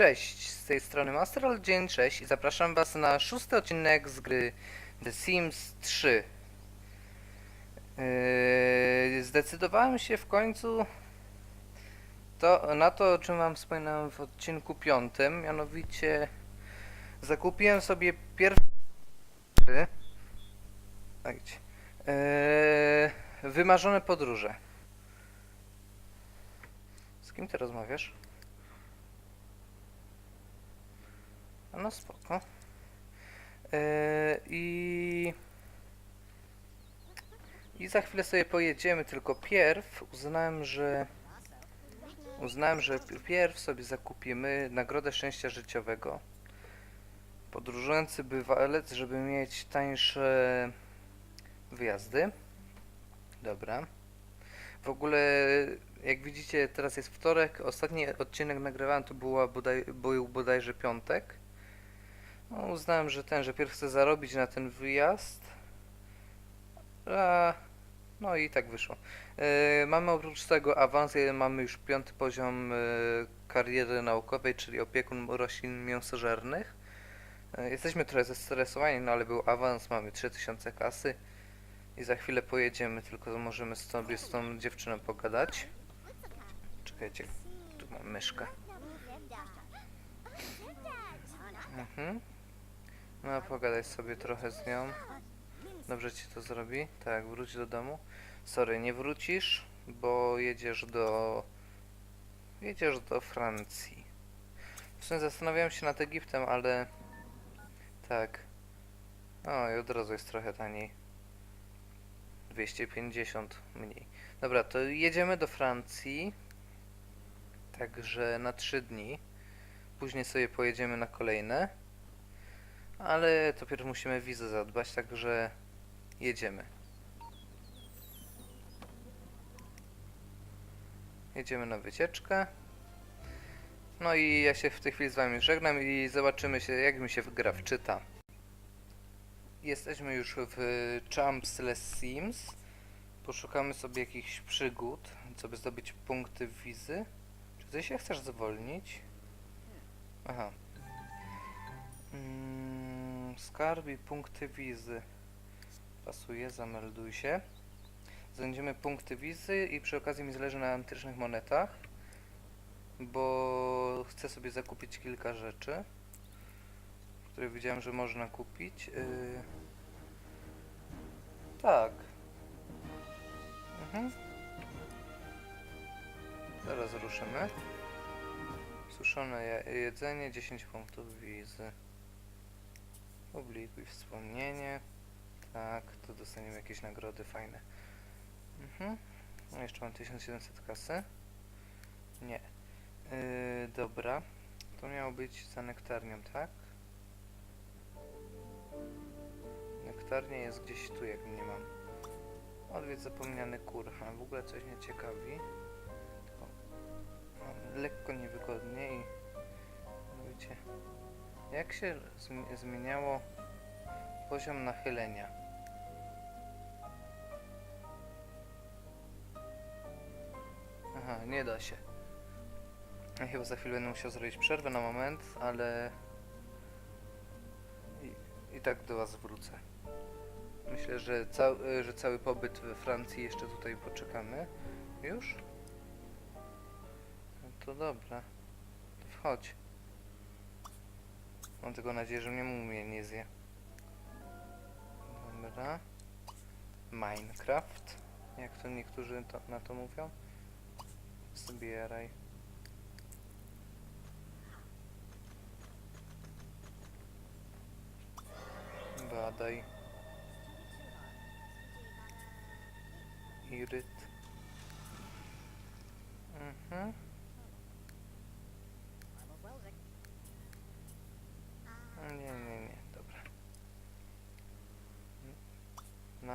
Cześć, z tej strony Master Dzień 6 i zapraszam was na szósty odcinek z gry The Sims 3. Yy, zdecydowałem się w końcu to, na to, o czym wam wspominałem w odcinku piątym, mianowicie zakupiłem sobie pierwszy Ajdź. Yy, wymarzone podróże. Z kim ty rozmawiasz? No spoko. Yy, I... I za chwilę sobie pojedziemy, tylko pierw uznałem, że... Uznałem, że pierw sobie zakupimy Nagrodę Szczęścia Życiowego. Podróżujący bywalec, żeby mieć tańsze wyjazdy. Dobra. W ogóle, jak widzicie, teraz jest wtorek. Ostatni odcinek nagrywałem, to była bodaj, był bodajże piątek. No, uznałem, że ten, że pierw chcę zarobić na ten wyjazd. A, no i tak wyszło. E, mamy oprócz tego awans, e, mamy już piąty poziom e, kariery naukowej, czyli opiekun roślin mięsożernych. E, jesteśmy trochę zestresowani, no ale był awans, mamy 3000 kasy. I za chwilę pojedziemy, tylko możemy sobie z tą dziewczyną pogadać. Czekajcie, tu mam myszkę. Mhm. No, pogadaj sobie trochę z nią. Dobrze ci to zrobi? Tak, wróć do domu. Sorry, nie wrócisz, bo jedziesz do... Jedziesz do Francji. W sumie zastanawiałem się nad Egiptem, ale... Tak. O, i od razu jest trochę taniej. 250 mniej. Dobra, to jedziemy do Francji. Także na 3 dni. Później sobie pojedziemy na kolejne. Ale to pierw musimy wizę zadbać, także jedziemy. Jedziemy na wycieczkę. No i ja się w tej chwili z wami żegnam i zobaczymy się jak mi się gra wczyta. Jesteśmy już w Champs Les Sims. Poszukamy sobie jakichś przygód, żeby zdobyć punkty wizy. Czy ty się chcesz zwolnić? Aha. Mm, skarb i punkty wizy. Pasuje, zamelduj się. Znajdziemy punkty wizy i przy okazji mi zależy na antycznych monetach, bo chcę sobie zakupić kilka rzeczy, które widziałem, że można kupić. Yy... Tak. Mhm. Zaraz ruszymy. Suszone je- jedzenie, 10 punktów wizy. Publikuj wspomnienie. Tak, to dostaniemy jakieś nagrody fajne. Mhm. No jeszcze mam 1700 kasy. Nie. Yy, dobra. To miało być za nektarnią, tak? Nektarnia jest gdzieś tu, jak nie mam. Odwiedź zapomniany kur. A w ogóle coś mnie ciekawi. Tylko mam lekko niewygodnie i wiecie, jak się zmi- zmieniało poziom nachylenia? Aha, nie da się. Ja chyba za chwilę będę musiał zrobić przerwę na moment, ale i, i tak do was wrócę. Myślę, że, że cały pobyt we Francji jeszcze tutaj poczekamy. Już? No to dobra. To wchodź. Mam tylko nadzieję, że mnie mumie nie zje. Dobra. Minecraft. Jak to niektórzy to, na to mówią? Zbieraj. Badaj. Iryt. Mhm.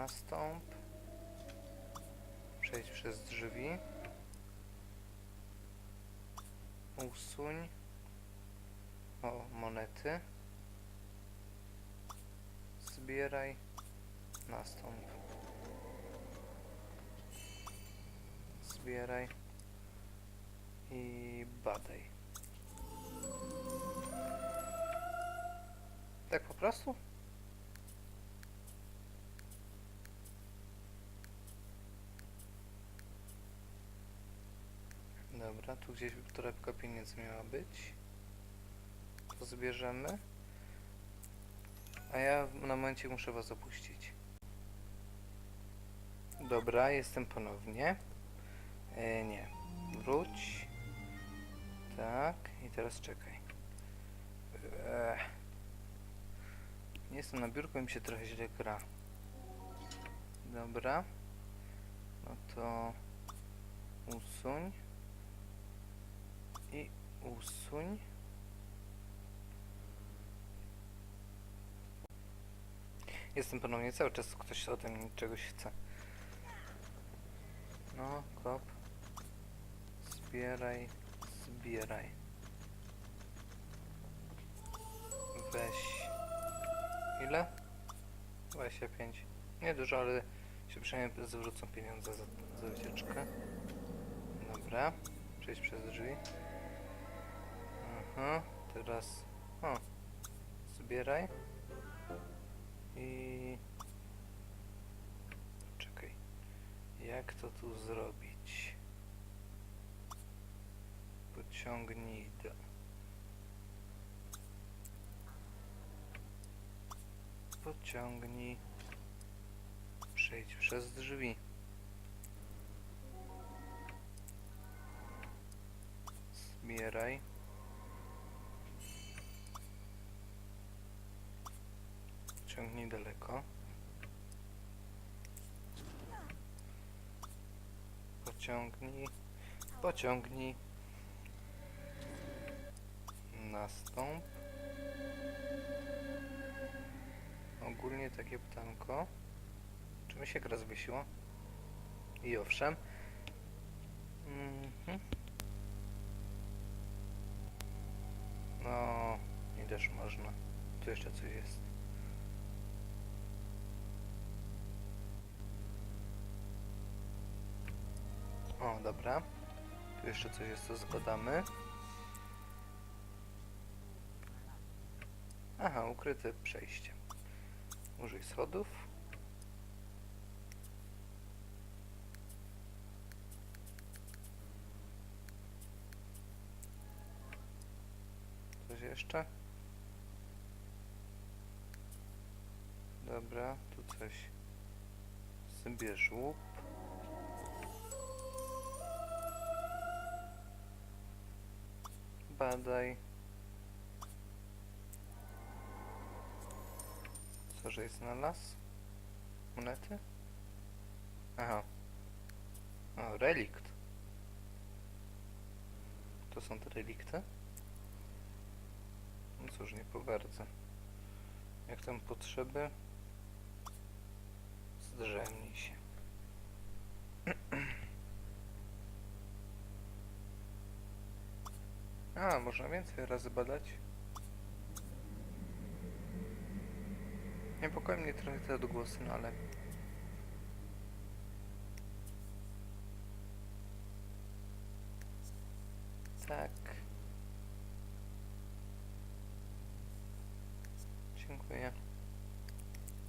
nastąp. Przejdź przez drzwi. Usuń. O, monety. Zbieraj. Nastąp. Zbieraj. I badaj. Tak po prostu? Tu gdzieś torebka pieniędzy miała być. To zbierzemy. A ja na momencie muszę was opuścić. Dobra, jestem ponownie. E, nie. Wróć. Tak, i teraz czekaj. Eee. Nie jestem na biurku i mi się trochę źle gra. Dobra. No to usuń. Usuń. Jestem ponownie cały czas ktoś ode mnie czegoś chce. No, kop. Zbieraj, zbieraj. Weź. Ile? 25. Nie dużo, ale się przynajmniej zwrócą pieniądze za, za wycieczkę. Dobra. Przejść przez drzwi. Aha, teraz. O. Zbieraj. I. Czekaj. Jak to tu zrobić? Pociągnij do. Pociągnij. Przejdź przez drzwi. Zbieraj. Ciągnij daleko. Pociągnij. Pociągnij. Nastąp. Ogólnie takie pytanko. Czy mi się gra zwiesiło? I owszem. Mhm. No, i też można. Tu jeszcze coś jest. Dobra. Tu jeszcze coś jest, co zgadamy. Aha, ukryte przejście. Użyj schodów. Coś jeszcze? Dobra, tu coś. Zbierz łup. Badaj. Co, że znalazł? Monety? Aha. O, relikt. To są te relikty? No cóż, nie po bardzo. Jak tam potrzeby? Zdrzemnij się. A, można więcej razy badać. Niepokoją mnie trochę te odgłosy, no ale... Tak. Dziękuję.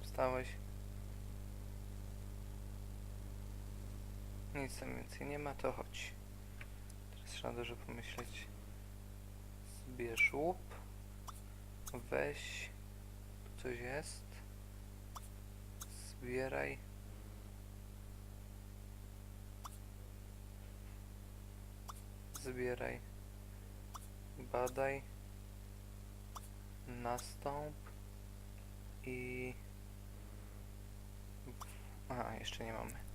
Wstałeś. Nic tam więcej nie ma, to chodź. Teraz trzeba dużo pomyśleć. Zbierz łup. Weź. Tu coś jest. Zbieraj. Zbieraj. Badaj. Nastąp. I... A, jeszcze nie mamy.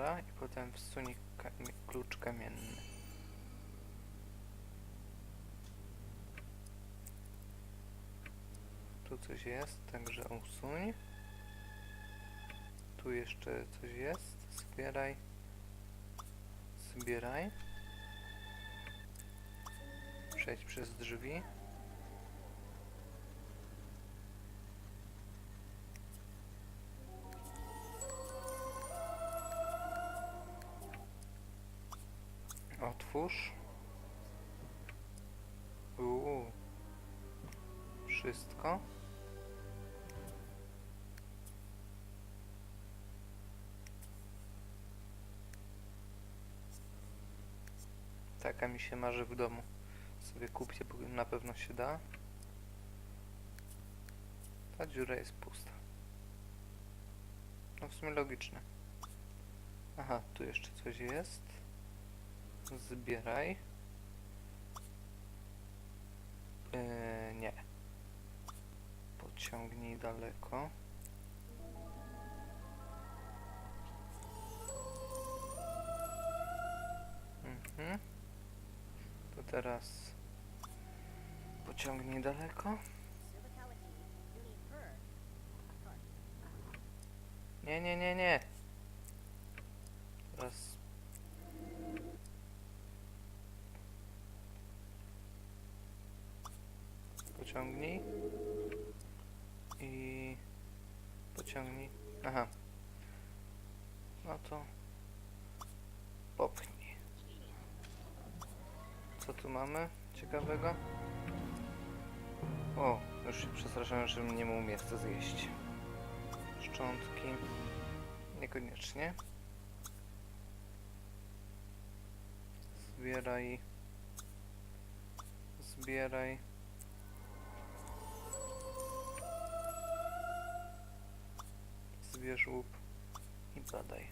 Dobra, i potem wsuń ka klucz kamienny. Tu coś jest, także usuń. Tu jeszcze coś jest. Zbieraj. Zbieraj. Przejdź przez drzwi. Otwórz. Uuu. Wszystko. Taka mi się marzy w domu. Sobie kupię, bo na pewno się da. Ta dziura jest pusta. No w sumie logiczne. Aha, tu jeszcze coś jest. Zbieraj. Yy, nie. Pociągnij daleko. Mhm. To teraz pociągnij daleko. Nie, nie, nie, nie. Teraz. Pociągnij. I pociągnij. Aha. No to popchnij. Co tu mamy ciekawego? O, już się przestraszyłem, że nie mu miejsca zjeść. Szczątki. Niekoniecznie. Zbieraj. Zbieraj. Zbierz łup i badaj.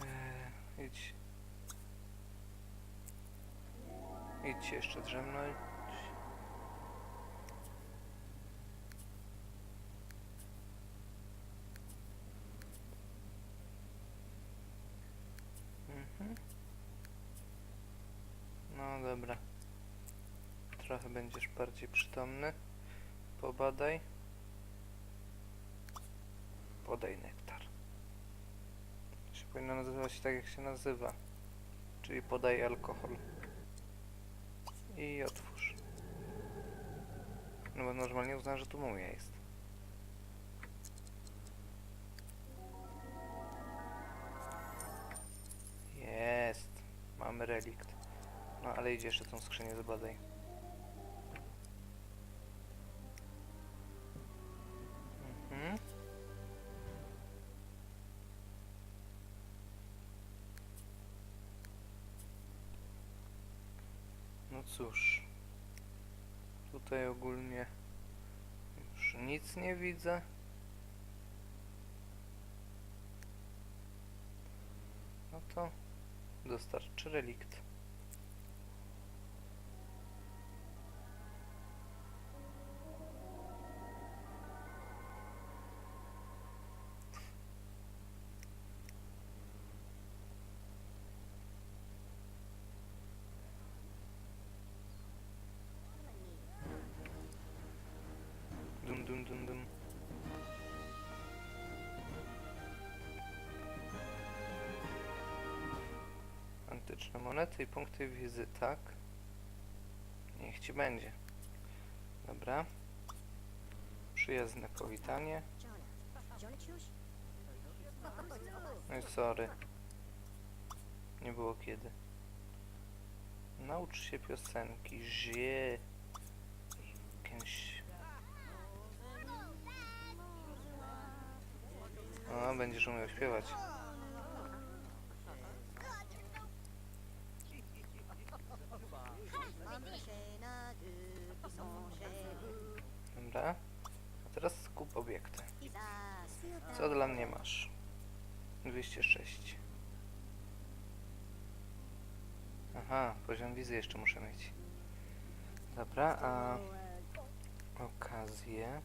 Eee, idź. Idź jeszcze drzemnąć. Mhm. No dobra. Trochę będziesz bardziej przytomny. Pobadaj. Podaj nektar. To się powinno nazywać tak jak się nazywa. Czyli podaj alkohol. I otwórz. No bo normalnie uznałem, że tu mumia jest. Jest. Mamy relikt. No ale idzie jeszcze tą skrzynię zbadaj. No cóż. Tutaj ogólnie już nic nie widzę. No to dostarczy relikt. Dum. Antyczne monety i punkty wizy, tak? Niech ci będzie. Dobra. Przyjazne powitanie. No i sorry. Nie było kiedy. Naucz się piosenki. Zie. Będziesz umiał śpiewać. Dobra. A teraz skup obiekty. Co dla mnie masz? 206. Aha, poziom wizy jeszcze muszę mieć. Dobra, a okazję.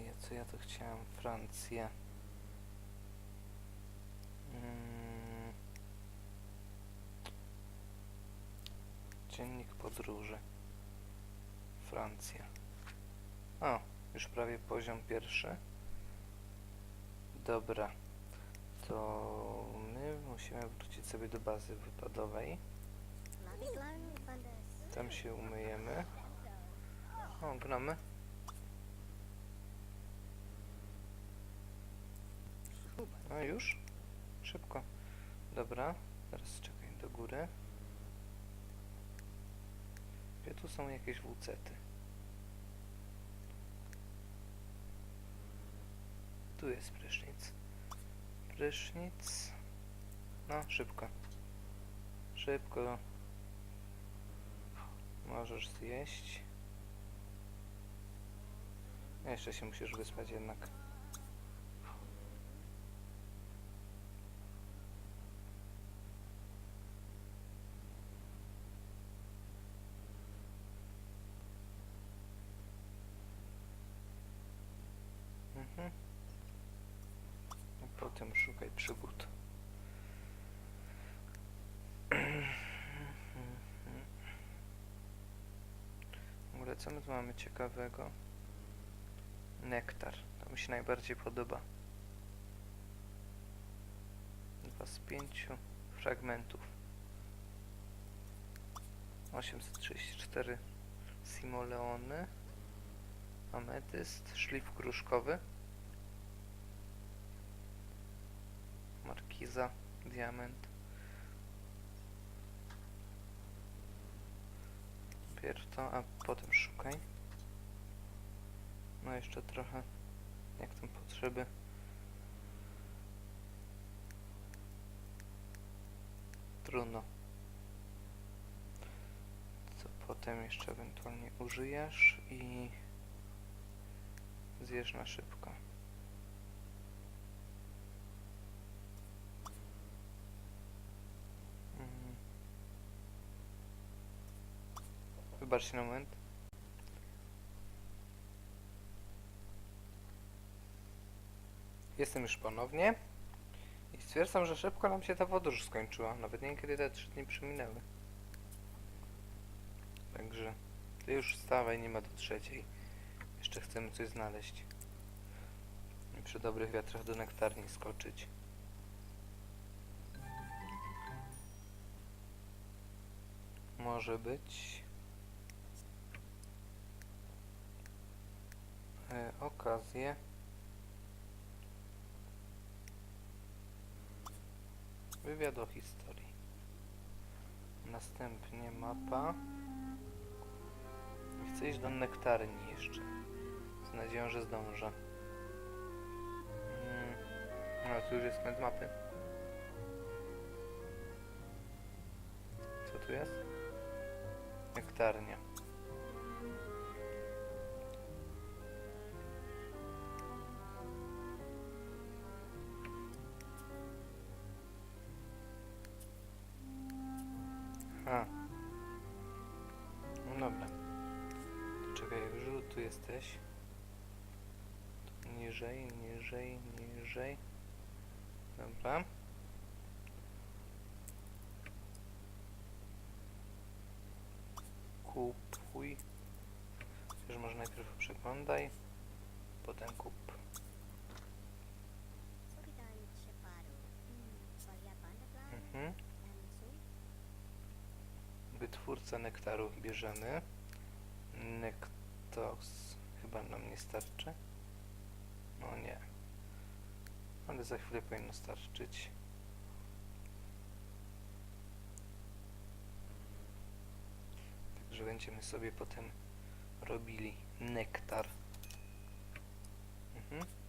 Okazję, co ja tu chciałem? Francja. Mm. Dziennik podróży. Francja. O, już prawie poziom pierwszy. Dobra. To my musimy wrócić sobie do bazy wypadowej. Tam się umyjemy. O, gramy. No już? Szybko. Dobra, teraz czekaj do góry. Gdzie tu są jakieś wucety? Tu jest prysznic. Prysznic. No, szybko. Szybko. Możesz zjeść. Jeszcze się musisz wyspać jednak. Mhm. A potem szukaj przygód. W ogóle co my tu mamy ciekawego? Nektar. To mi się najbardziej podoba. Dwa z pięciu fragmentów. 834 simoleony. Ametyst, szlif kruszkowy. Markiza, diament. Pierw to, a potem szukaj. No jeszcze trochę, jak tam potrzeby. Trudno. Co potem jeszcze ewentualnie użyjesz i zjesz na szybko. Wybaczcie na moment. Jestem już ponownie i stwierdzam, że szybko nam się ta podróż skończyła. Nawet nie wiem kiedy te trzy dni przyminęły. Także ty już wstawaj, nie ma do trzeciej. Jeszcze chcemy coś znaleźć. I przy dobrych wiatrach do nektarni skoczyć. Może być e, okazję. Wywiad o historii. Następnie mapa. Chcę iść do nektarni jeszcze. Z nadzieją, że zdążę. Mm. No, tu już jest koniec mapy. Co tu jest? Nektarnia. To czekaj, już tu jesteś. Niżej, niżej, niżej. Dobra. Kupuj. Już może najpierw przeglądaj, potem kup. Wytwórcę nektaru bierzemy. Nektos chyba nam nie starczy. No nie. Ale za chwilę powinno starczyć. Także będziemy sobie potem robili nektar. Mhm.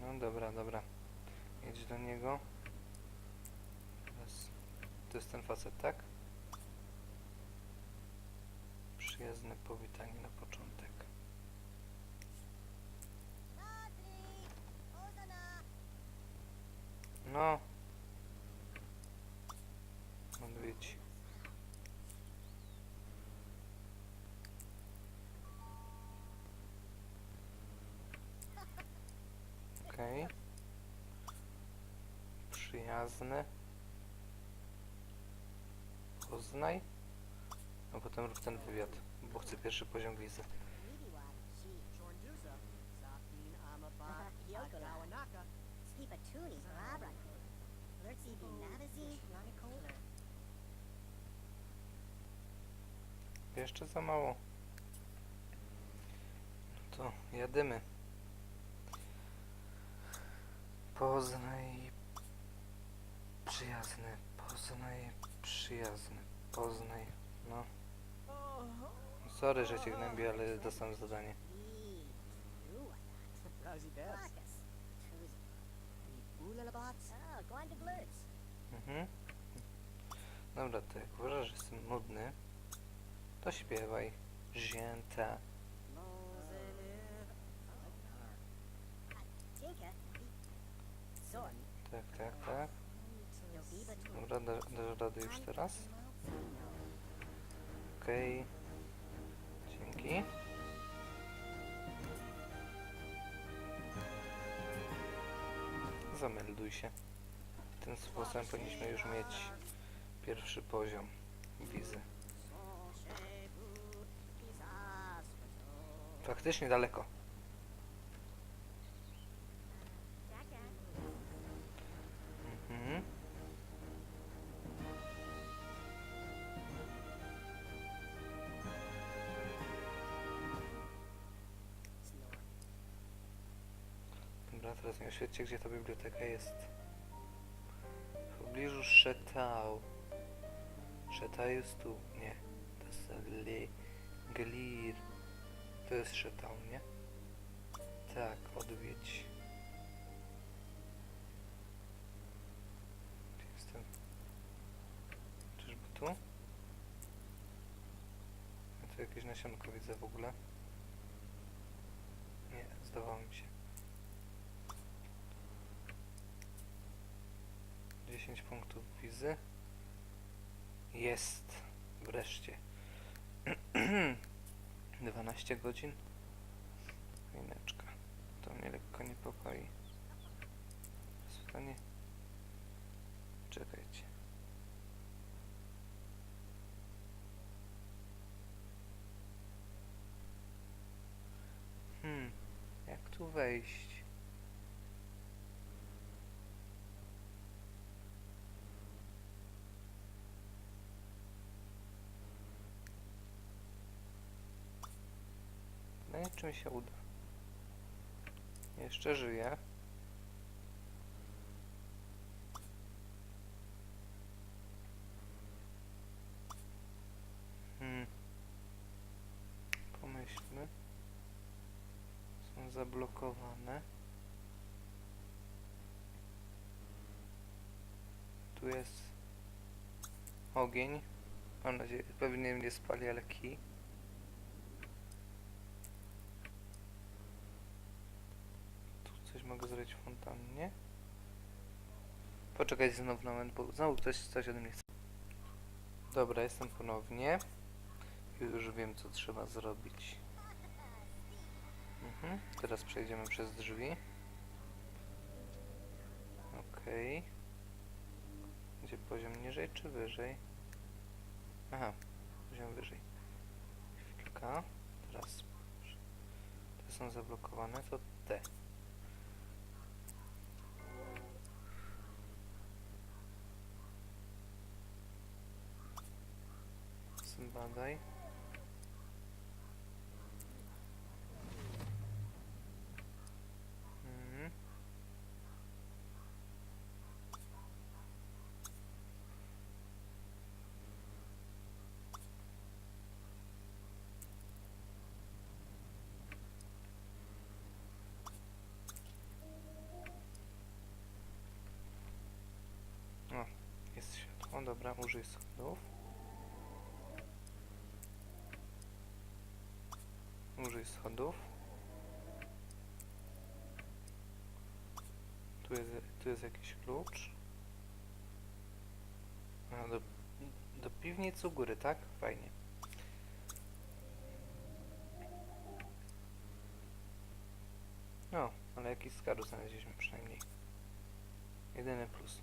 No dobra, dobra. Jedź do niego. To jest ten facet, tak? Przyjazne powitanie na początek. Sadri! Ozana! No. Mam być. Okej. Przyjazne. Poznaj. A potem rób ten wywiad, bo chcę pierwszy poziom wizy. Jeszcze za mało. No to jadymy. Poznaj przyjazny, poznaj przyjazny, poznaj, no. Sorry, że cię gnębię, ale dostałem zadanie. Mhm. Dobra, to jak uważasz, że jestem nudny, to śpiewaj. Zięta. Monzenev. Tinka. Sword. Tak, tak, tak. Noviva Tour. Dobra, da, dasz radę już teraz? Okej. Dzięki. Zamelduj się. Tym sposobem powinniśmy już mieć pierwszy poziom wizy. Faktycznie daleko. Oświećcie, gdzie ta biblioteka jest. W pobliżu Szetał. Szetał jest tu. Nie. To jest Gli... Glir. To jest Szetał, nie? Tak, odwiedź. Gdzie Jestem. Czyżby tu? Ja tu jakieś nasionko widzę w ogóle. Nie, zdawało mi się. 10 punktów wizy. Jest. Wreszcie. 12 godzin. Wineczka. To mnie lekko niepokoi. Pytanie. Czekajcie. Hmm. Jak tu wejść? I czy mi się uda? Jeszcze żyję. Hmm. Pomyślmy. Są zablokowane. Tu jest ogień. Mam nadzieję, pewnie mnie spali, ale kij. Tu coś mogę zrobić fontannie. Poczekaj znowu na moment, bo znowu ktoś coś ode mnie chce. Dobra, jestem ponownie. Już wiem, co trzeba zrobić. Mhm. Teraz przejdziemy przez drzwi. Okej. Gdzie poziom niżej czy wyżej? Aha, poziom wyżej. Chwilka. Teraz. Te są zablokowane, to te. Zbadaj. Mhm. O, jest światło, dobra, użyj schodów. Użyj schodów. Tu jest, tu jest jakiś klucz. A, do, do piwnicy u góry, tak? Fajnie. No, ale jakiś skarb znaleźliśmy przynajmniej. Jedyny plus.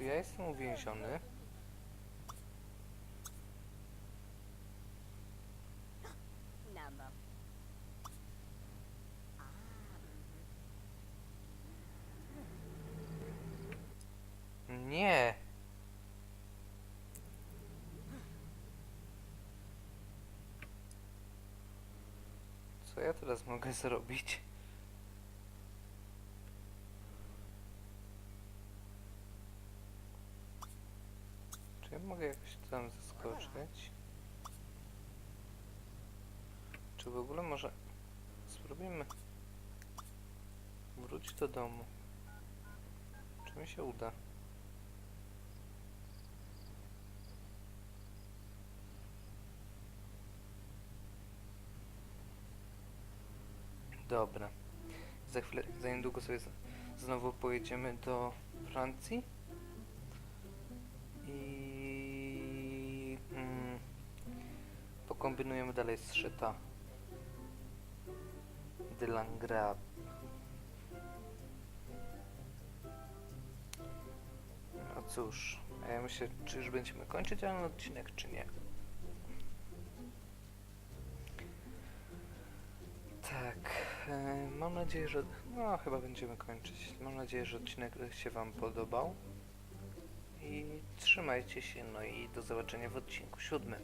Czy ja jestem uwięziony? Nie. Co ja teraz mogę zrobić? W ogóle może spróbujmy wrócić do domu? Czy mi się uda? Dobra. Za chwilę, za niedługo sobie znowu pojedziemy do Francji. I mm, pokombinujemy dalej z Szyta. De Langrab. No cóż, ja myślę, czy już będziemy kończyć ten odcinek, czy nie. Tak, e, mam nadzieję, że. No, chyba będziemy kończyć. Mam nadzieję, że odcinek się Wam podobał. I trzymajcie się, no i do zobaczenia w odcinku siódmym.